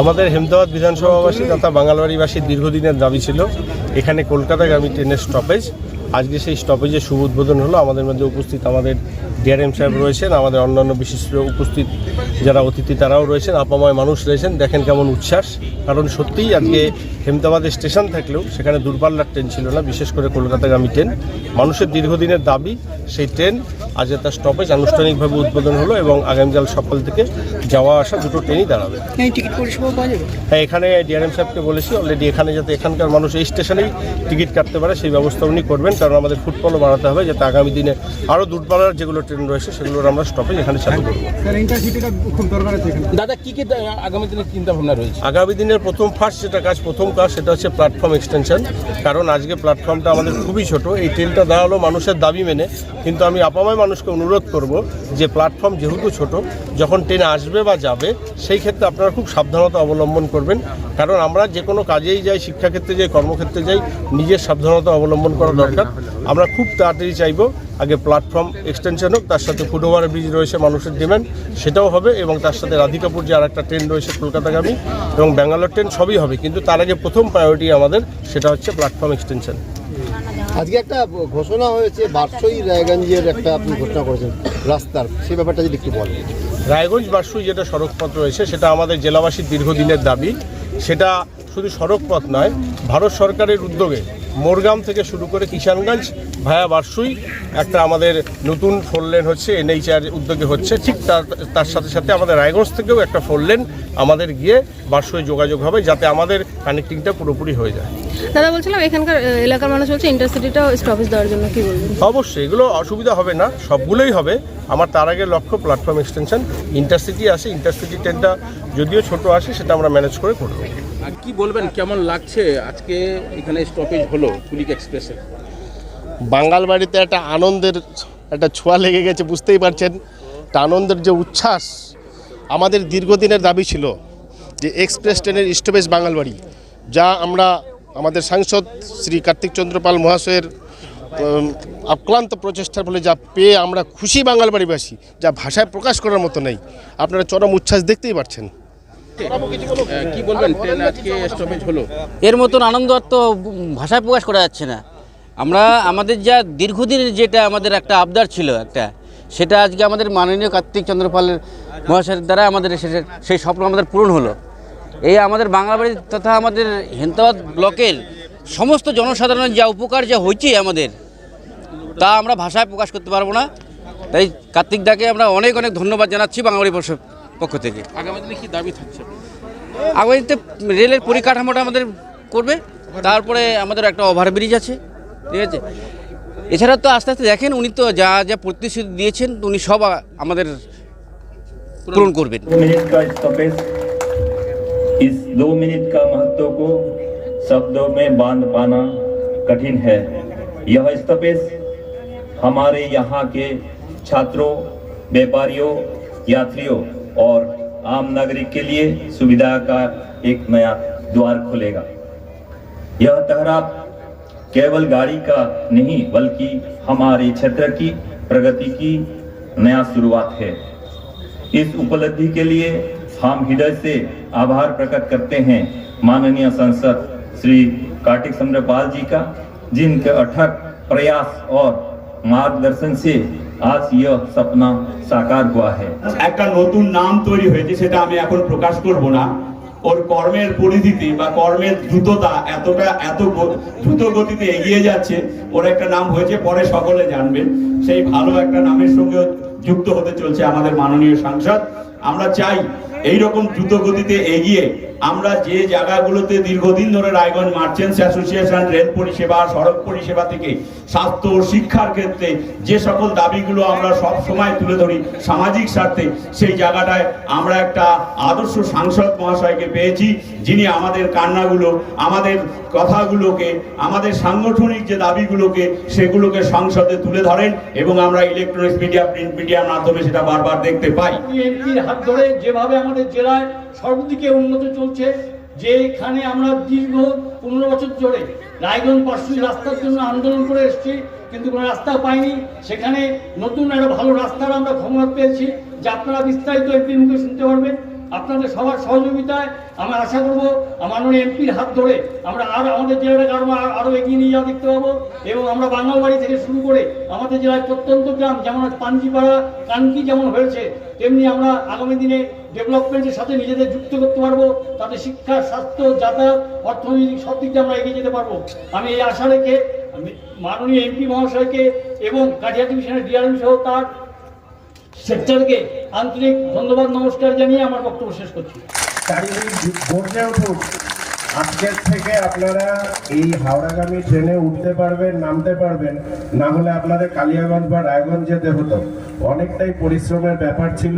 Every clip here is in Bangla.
আমাদের হেমদাবাদ বিধানসভাবাসী তথা বাঙালবাড়িবাসীর দীর্ঘদিনের দাবি ছিল এখানে কলকাতাগামী ট্রেনের স্টপেজ আজকে সেই স্টপেজে শুভ উদ্বোধন হলো। আমাদের মধ্যে উপস্থিত আমাদের ডিআরএম সাহেব রয়েছেন, আমাদের অন্যান্য বিশিষ্ট উপস্থিত যারা অতিথি তারাও রয়েছেন, আপাময় মানুষ রয়েছেন। দেখেন কেমন উচ্ছ্বাস। কারণ সত্যিই আজকে হেমদাবাদের স্টেশন থাকলেও সেখানে দূরপাল্লার ট্রেন ছিল না, বিশেষ করে কলকাতাগামী ট্রেন। মানুষের দীর্ঘদিনের দাবি, সেই ট্রেন আজকে তার স্টপেজ আনুষ্ঠানিকভাবে উদ্বোধন হলো এবং আগামীকাল সকাল থেকে যাওয়া আসা দুটো ট্রেনই দাঁড়াবে। এই টিকিট পরিষেবা পাওয়া যাবে? হ্যাঁ এখানে ডিআরএম সাহেবকে বলেছি অলরেডি এখানে যাতে এখানকার মানুষ এই স্টেশনেই টিকিট কাটতে পারে সেই ব্যবস্থা উনি করবেন কারণ আমাদের ফুটবলও বাড়াতে হবে যাতে আগামী দিনে আরও দূরপাল্লার যেগুলো ট্রেন রয়েছে সেগুলোর আমরা স্টপেজ এখানে চালু করব। দাদা কি কি আগামী দিনে চিন্তা ভাবনা রয়েছে? আগামী দিনের প্রথম ফার্স্ট যেটা কাজ প্রথম কাজ সেটা হচ্ছে প্ল্যাটফর্ম এক্সটেনশন কারণ আজকে প্ল্যাটফর্মটা আমাদের খুবই ছোট এই ট্রেনটা দাঁড়াল মানুষের দাবি মেনে কিন্তু আমি আপামায় মানুষকে অনুরোধ করব যে প্ল্যাটফর্ম যেহেতু ছোট, যখন ট্রেন আসবে বা যাবে, সেই ক্ষেত্রে আপনারা খুব সাবধানতা অবলম্বন করবেন। কারণ আমরা যে কোনো কাজেই যাই, শিক্ষাক্ষেত্রে যাই, কর্মক্ষেত্রে যাই, নিজের সাবধানতা অবলম্বন করা দরকার। আমরা খুব তাড়াতাড়ি চাইব আগে প্ল্যাটফর্ম এক্সটেনশন হোক, তার সাথে ফুটওভার ব্রিজ রয়েছে, মানুষের ডিমান্ড সেটাও হবে এবং তার সাথে রাধিকাপুর যে আর একটা ট্রেন রয়েছে, কলকাতাগামী এবং ব্যাঙ্গালোর ট্রেন সবই হবে। কিন্তু তার আগে প্রথম প্রায়োরিটি আমাদের, সেটা হচ্ছে প্ল্যাটফর্ম এক্সটেনশন আজকে একটা ঘোষণা হয়েছে, বারসই রায়গঞ্জের একটা আপনি ঘোষণা করেছেন, রাস্তার, সেই ব্যাপারটা যদি একটু বলেন। রায়গঞ্জ বাসুই যেটা সড়কপথ রয়েছে, সেটা আমাদের জেলাবাসীর দীর্ঘদিনের দাবি। সেটা শুধু সড়কপথ নয়, ভারত সরকারের উদ্যোগে মোরগাম থেকে শুরু করে কিষানগঞ্জ ভায়া বারসুই একটা আমাদের নতুন ফোর লেন হচ্ছে, এনএইচআর উদ্যোগে হচ্ছে। ঠিক তার তার সাথে সাথে আমাদের রায়গঞ্জ থেকেও একটা ফোর লেন আমাদের গিয়ে বারসুই যোগাযোগ হবে, যাতে আমাদের কানেক্টিংটা পুরোপুরি হয়ে যায়। দাদা বলছিলাম এখানকার এলাকার মানুষ বলছে ইন্টারসিটিটাও স্টপেজ দেওয়ার জন্য কি বলবেন? অবশ্যই এগুলো অসুবিধা হবে না সবগুলোই হবে। আমার তার আগে লক্ষ্য প্ল্যাটফর্ম এক্সটেনশন ইন্টারসিটি আসে ইন্টারসিটি ট্রেনটা যদিও ছোট আসে সেটা আমরা ম্যানেজ করে করব। আর কি বলবেন কেমন লাগছে? আজকে এখানে স্টপেজ হলো কুলিক এক্সপ্রেসে বাঙাল বাড়িতে একটা আনন্দের একটা ছোঁয়া লেগে গেছে বুঝতেই পারছেন? একটা আনন্দের যে উচ্ছ্বাস আমাদের দীর্ঘদিনের দাবি ছিল যে এক্সপ্রেস ট্রেনের স্টপেজ বাঙাল বাড়ি। যা আমরা আমাদের সাংসদ শ্রী কার্তিক চন্দ্র পাল মহাশয়ের উম, আক্রান্ত প্রচেষ্টার ফলে যা পেয়ে আমরা খুশি বাঙাল বাড়িবাসী যা ভাষায় প্রকাশ করার মতো নেই আপনারা চরম উচ্ছ্বাস দেখতেই পাচ্ছেন কি বলবেন? ট্রেন আজকে স্টপেজ হলো? এর মতন আনন্দ আর তো ভাষায় প্রকাশ করা যাচ্ছে না। আমরা আমাদের যা দীর্ঘদিনের যেটা আমাদের একটা আবদার ছিল একটা সেটা আজকে আমাদের মাননীয় কার্তিক চন্দ্রপালের মহাশয়ের দ্বারা আমাদের সেই স্বপ্ন আমাদের পূরণ হলো। এই আমাদের বাংলাবাড়ি তথা আমাদের হেন্তাবাদ ব্লকের সমস্ত জনসাধারণের যা উপকার যা হয়েছে আমাদের তা আমরা ভাষায় প্রকাশ করতে পারব না। তাই কার্তিক দাকে আমরা অনেক অনেক ধন্যবাদ জানাচ্ছি বাঙালি পক্ষ- পক্ষ থেকে। আগামী দিনে কি দাবি থাকছে? আগামীতে রেলের পরিকাঠামোটা আমাদের করবে তারপরে আমাদের একটা ওভারব্রিজ আছে ঠিক আছে? এছাড়া তো আস্তে আস্তে দেখেন উনি তো যা যা প্রতিশ্রুতি দিয়েছেন উনি সব আমাদের পূরণ করবেন। इस दो मिनट का महत्व को शब्दों में बाँध पाना कठिन है। यह स्टॉपेज हमारे यहाँ के छात्रों, व्यापारियों, यात्रियों और आम नागरिक के लिए सुविधा का एक नया द्वार खोलेगा। यह ठहराव केवल गाड़ी का नहीं, बल्कि हमारे क्षेत्र की प्रगति की नया शुरुआत है। इस उपलब्धि के लिए हम हृदय से आभार प्रकट करते हैं माननीय सांसद श्री कार्तिक चंद्रपाल जी का जिनके अथक प्रयास और मार्गदर्शन से आज यह सपना साकार हुआ है একটা নতুন নাম তৈরি হয়েছে সেটা আমি এখন প্রকাশ করব না ওর কর্মের পরিধিতে বা কর্মের দ্রুততা এতটা এত গ- দ্রুত গতিতে এগিয়ে যাচ্ছে ওর একটা নাম হয়েছে পরে সকলে জানবেন সেই ভালো একটা নামের সঙ্গে যুক্ত হতে চলছে আমাদের মাননীয় সাংসদ আমরা চাই এই রকম দ্রুত গতিতে এগিয়ে আমরা যে জায়গাগুলোতে দীর্ঘদিন ধরে রায়গঞ্জ মার্চেন্টস অ্যাসোসিয়েশন, রেল পরিষেবা, সড়ক পরিষেবা থেকে স্বাস্থ্য ও শিক্ষার ক্ষেত্রে যে সকল দাবিগুলো আমরা সব সময় তুলে ধরি সামাজিক স্বার্থে, সেই জায়গাটায় আমরা একটা আদর্শ সাংসদ মহাশয়কে পেয়েছি, যিনি আমাদের কান্নাগুলো, আমাদের কথাগুলোকে, আমাদের সাংগঠনিক যে দাবিগুলোকে, সেগুলোকে সংসদে তুলে ধরেন এবং আমরা ইলেকট্রনিক্স মিডিয়া, প্রিন্ট মিডিয়ার মাধ্যমে সেটা বারবার দেখতে পাই। হাত ধরে যেভাবে আমাদের জেলায় সর্বদিকে উন্নত চলছে যে এখানে আমরা দীর্ঘ পনেরো বছর ধরে রায়গঞ্জ পার্শ্বী রাস্তার জন্য আন্দোলন করে এসেছি, কিন্তু কোনো রাস্তা পাইনি। সেখানে নতুন একটা ভালো রাস্তার আমরা ক্ষমতা পেয়েছি, যে আপনারা বিস্তারিত একটি মুখে শুনতে পারবেন। আপনাদের সবার সহযোগিতায় আমরা আশা করব মাননীয় এমপির হাত ধরে আমরা আরও আমাদের জেলাটাকে আরও আরও এগিয়ে নিয়ে যাওয়া দেখতে পাবো এবং আমরা বাঙালবাড়ি থেকে শুরু করে আমাদের জেলায় প্রত্যন্ত গ্রাম যেমন পাঞ্জিপাড়া কানকি যেমন হয়েছে, তেমনি আমরা আগামী দিনে ডেভেলপমেন্টের সাথে নিজেদের যুক্ত করতে পারব, তাতে শিক্ষা, স্বাস্থ্য, যাতায়াত, অর্থনৈতিক সব দিক আমরা এগিয়ে যেতে পারব। আমি এই আশা রেখে মাননীয় এমপি মহাশয়কে এবং কাঠিয়া ডিভিশনের ডিআরএম সহ তার সেক্টরকে আন্তরিক ধন্যবাদ, নমস্কার জানিয়ে আমার বক্তব্য শেষ করছি। আজকের থেকে আপনারা এই হাওড়াগামী ট্রেনে উঠতে পারবেন, নামতে পারবেন। না হলে আপনাদের কালিয়াগঞ্জ বা রায়গঞ্জ যেতে হতো। অনেকটাই পরিশ্রমের ব্যাপার ছিল।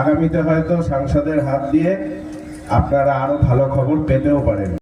আগামীতে হয়তো সাংসদের হাত দিয়ে আপনারা আরও ভালো খবর পেতেও পারেন।